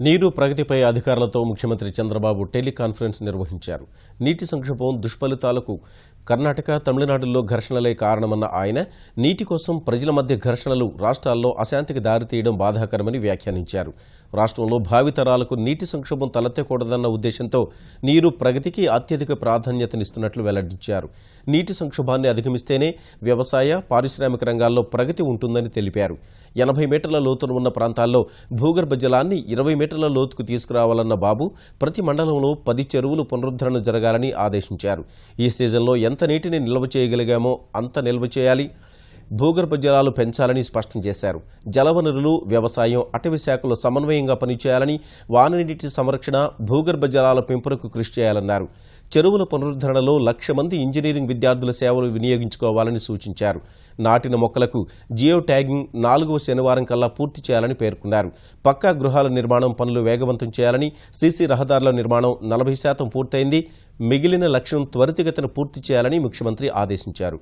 నీరు ప్రగతిపై అధికారులతో ముఖ్యమంత్రి చంద్రబాబు టెలికాన్ఫరెన్స్ నిర్వహించారు. నీటి సంక్షోభం దుష్ఫలితాలకు కర్ణాటక తమిళనాడులో ఘర్షణలే కారణమన్న ఆయన నీటి కోసం ప్రజల మధ్య ఘర్షణలు రాష్ట్రాల్లో అశాంతికి దారితీయడం బాధాకరమని వ్యాఖ్యానించారు. రాష్ట్రంలో భావితరాలకు నీటి సంక్షోభం తలెత్తకూడదన్న ఉద్దేశంతో నీరు ప్రగతికి అత్యధిక ప్రాధాన్యతనిస్తున్నట్లు వెల్లడించారు. నీటి సంక్షోభాన్ని అధిగమిస్తేనే వ్యవసాయ పారిశ్రామిక రంగాల్లో ప్రగతి ఉంటుందని తెలిపారు. ఎనభై మీటర్ల లోతున ఉన్న ప్రాంతాల్లో భూగర్భ జలాన్ని ఇరవై మీటర్ల లోతుకు తీసుకురావాలన్న బాబు ప్రతి మండలంలో పది చెరువులు పునరుద్ధరణ జరగాలని ఆదేశించారు. ఈ సీజన్లో ఎంత నీటిని నిల్వ చేయగలిగామో అంత నిల్వ చేయాలి. భూగర్భ జలాలు పెంచాలని స్పష్టం చేశారు. జలవనరులు వ్యవసాయం అటవీ శాఖలు సమన్వయంగా పనిచేయాలని వాననీటి సంరక్షణ భూగర్భ జలాల పెంపునకు కృషి చేయాలన్నారు. చెరువుల పునరుద్ధరణలో లక్ష మంది ఇంజనీరింగ్ విద్యార్థుల సేవలు వినియోగించుకోవాలని సూచించారు. నాటిన మొక్కలకు జియో ట్యాగింగ్ నాలుగవ శనివారం కల్లా పూర్తి చేయాలని పేర్కొన్నారు. పక్కా గృహాల నిర్మాణం పనులు వేగవంతం చేయాలని సీసీ రహదారుల నిర్మాణం నలభై శాతం పూర్తయింది. మిగిలిన లక్ష్యం త్వరితగతిన పూర్తి చేయాలని ముఖ్యమంత్రి ఆదేశించారు.